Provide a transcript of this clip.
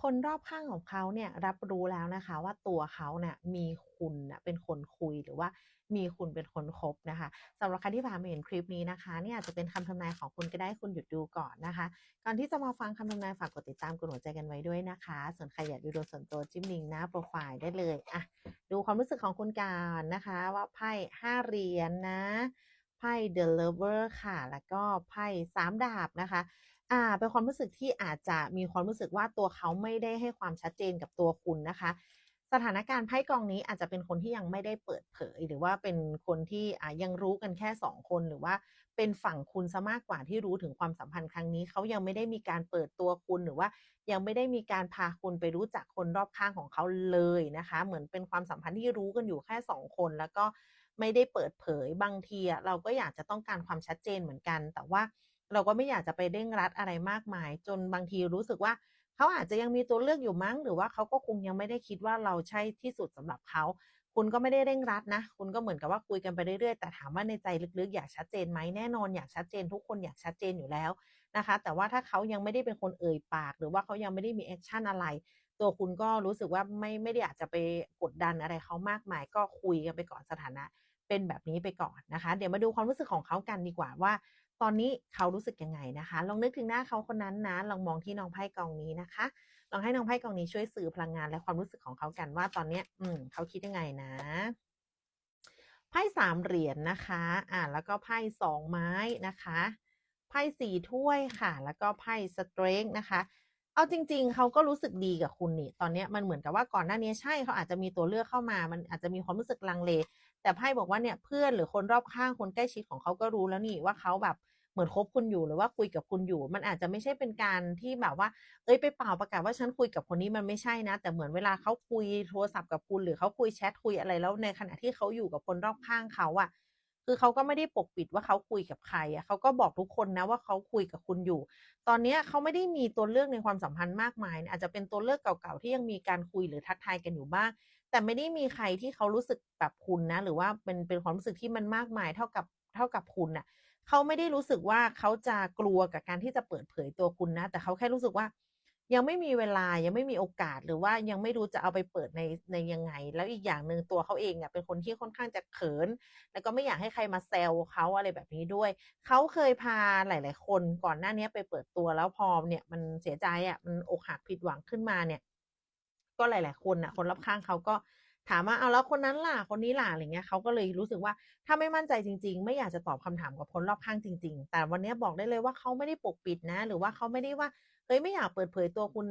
คนรอบข้างของเขาเนี่ยรับรู้แล้วนะคะ ว่าตัวเขาเนี่ยมีคุณนะเป็นคนคุยหรือว่ามีคุณเป็นคนคบนะคะสำหรับใครที่ผ่านมาเห็นคลิปนี้นะคะเนี่ยอาจจะเป็นคำทำนายของคุณก็ได้คุณหยุดดูก่อนนะคะก่อนที่จะมาฟังคำทำนายฝากกดติดตามกดหัวใจกันไว้ด้วยนะคะ ส่วนใครอยากดูดวงส่วนตัวจิ้มลิงหน้าโปรไฟล์ได้เลยอะดูความรู้สึกของคุณการนะคะ ว่าไพ่ห้าเหรียญนะไพ่ The Lover ค่ะ แล้วก็ไพ่สามดาบนะคะ อ่า เป็นความรู้สึกที่อาจจะมีความรู้สึกว่าตัวเขาไม่ได้ให้ความชัดเจนกับตัวคุณนะคะ สถานการณ์ไพ่กองนี้อาจจะเป็นคนที่ยังไม่ได้เปิดเผย หรือว่าเป็นคนที่อ่ายังรู้กันแค่สองคนหรือว่าเป็นฝั่งคุณซะมากกว่าที่รู้ถึงความสัมพันธ์ครั้งนี้เขายังไม่ได้มีการเปิดตัวคุณหรือว่า ยังไม่ได้มีการพาคุณไปรู้จักคนรอบข้างของเขาเลยนะคะ เหมือนเป็นความสัมพันธ์ที่รู้กันอยู่แค่สองคนแล้วก็ไม่ได้เปิดเผยบางทีเราก็อยากจะต้องการความชัดเจนเหมือนกัน แต่ว่า เราก็ไม่อยากจะไปเร่งรัดอะไรมากมาย จนบางทีรู้สึกว่าเขาอาจจะยังมีตัวเลือกอยู่มั้ง หรือว่าเขาก็คงยังไม่ได้คิดว่าเราใช่ที่สุดสำหรับเขาคุณก็ไม่ได้เร่งรัดนะ คุณก็เหมือนกับว่าคุยกันไปเรื่อยๆ แต่ถามว่าในใจลึกๆ อยากชัดเจนไหมแน่นอนอยากชัดเจนทุกคนอยากชัดเจนอยู่แล้วนะคะ แต่ว่าถ้าเขายังไม่ได้เป็นคนเอ่ยปาก หรือว่าเขายังไม่ได้มีแอคชั่นอะไร ตัวคุณก็รู้สึกว่าไม่ไม่ได้อยากจะไปกดดันอะไรเขามากมาย ก็คุยกันไปก่อนสถานะ เป็นแบบนี้ไปก่อนนะคะ เดี๋ยวมาดูความรู้สึกของเขากันดีกว่าว่า ตอนนี้เขารู้สึกยังไงนะคะ ลองนึกถึงหน้าเขาคนนั้นนะ ลองมองที่น้องไพ่กองนี้นะคะ ลองให้น้องไพ่กองนี้ช่วยสื่อพลังงานและความรู้สึกของเขากันว่าตอนเนี้ย อืมเขาคิดยังไงนะไพ่สามเหรียญนะคะ อ่า แล้วก็ไพ่สองไม้นะคะ ไพ่สี่ถ้วยค่ะ แล้วก็ไพ่สเตรกนะคะ เอาจริง ๆ เขาก็รู้สึกดีกับคุณนี่ ตอนเนี้ยมันเหมือนกับว่าก่อนหน้านี้ใช่เขาอาจจะมีตัวเลือกเข้ามา มันอาจจะมีความรู้สึกลังเล แต่ไพ่บอกว่าเนี่ยเพื่อนหรือคนรอบข้างคนใกล้ชิดของเขาก็รู้แล้วนี่ว่าเขาแบบเหมือนคบคุณอยู่หรือว่าคุยกับคุณอยู่ มันอาจจะไม่ใช่เป็นการที่แบบว่า เอ้ยไปเป่าประกาศว่าฉันคุยกับคนนี้มันไม่ใช่นะ แต่เหมือนเวลาเขาคุยโทรศัพท์กับคุณ หรือเขาคุยแชทคุยอะไรแล้วในขณะที่เขาอยู่กับคนรอบข้างเขาอะ คือเขาก็ไม่ได้ปกปิดว่าเขาคุยกับใครอะเขาก็บอกทุกคนนะว่าเขาคุยกับคุณอยู่ ตอนนี้เขาไม่ได้มีตัวเลือกในความสัมพันธ์มากมายนะอาจจะเป็นตัวเลือกเก่าๆที่ยังมีการคุยหรือทักทายกันอยู่บ้าง แต่ไม่ได้มีใครที่เขารู้สึกแบบคุณนะ หรือว่าเป็นเป็นความรู้สึกที่มันมากมายเท่ากับเท่ากับคุณน่ะ เขาไม่ได้รู้สึกว่าเขาจะกลัวกับการที่จะเปิดเผยตัวคุณนะ แต่เขาแค่รู้สึกว่า ยังไม่มีเวลายังไม่มีโอกาสหรือว่ายังไม่รู้จะเอาไปเปิดในในยังไง แล้วอีกอย่างหนึ่งตัวเขาเองเนี่ยเป็นคนที่ค่อนข้างจะเขิน แล้วก็ไม่อยากให้ใครมาแซวเขาอะไรแบบนี้ด้วย เขาเคยพาหลาย ๆ คนก่อนหน้านี้ไปเปิดตัวแล้วพอเนี่ยมันเสียใจอะมันอกหักผิดหวังขึ้นมาเนี่ย ก็หลาย ๆ คนน่ะคนรอบข้างเขาก็ ถามว่าเอาแล้วคนนั้นล่ะคนนี้ล่ะอะไรเงี้ยเขาก็เลยรู้สึกว่าถ้าไม่มั่นใจจริง ๆ ไม่อยากจะตอบคำถามกับคนรอบข้างจริง ๆ แต่วันนี้บอกได้เลยว่าเขาไม่ได้ปกปิดนะ หรือว่าเขาไม่ได้ว่าเฮ้ยไม่อยากเปิดเผยตัวคุณนะ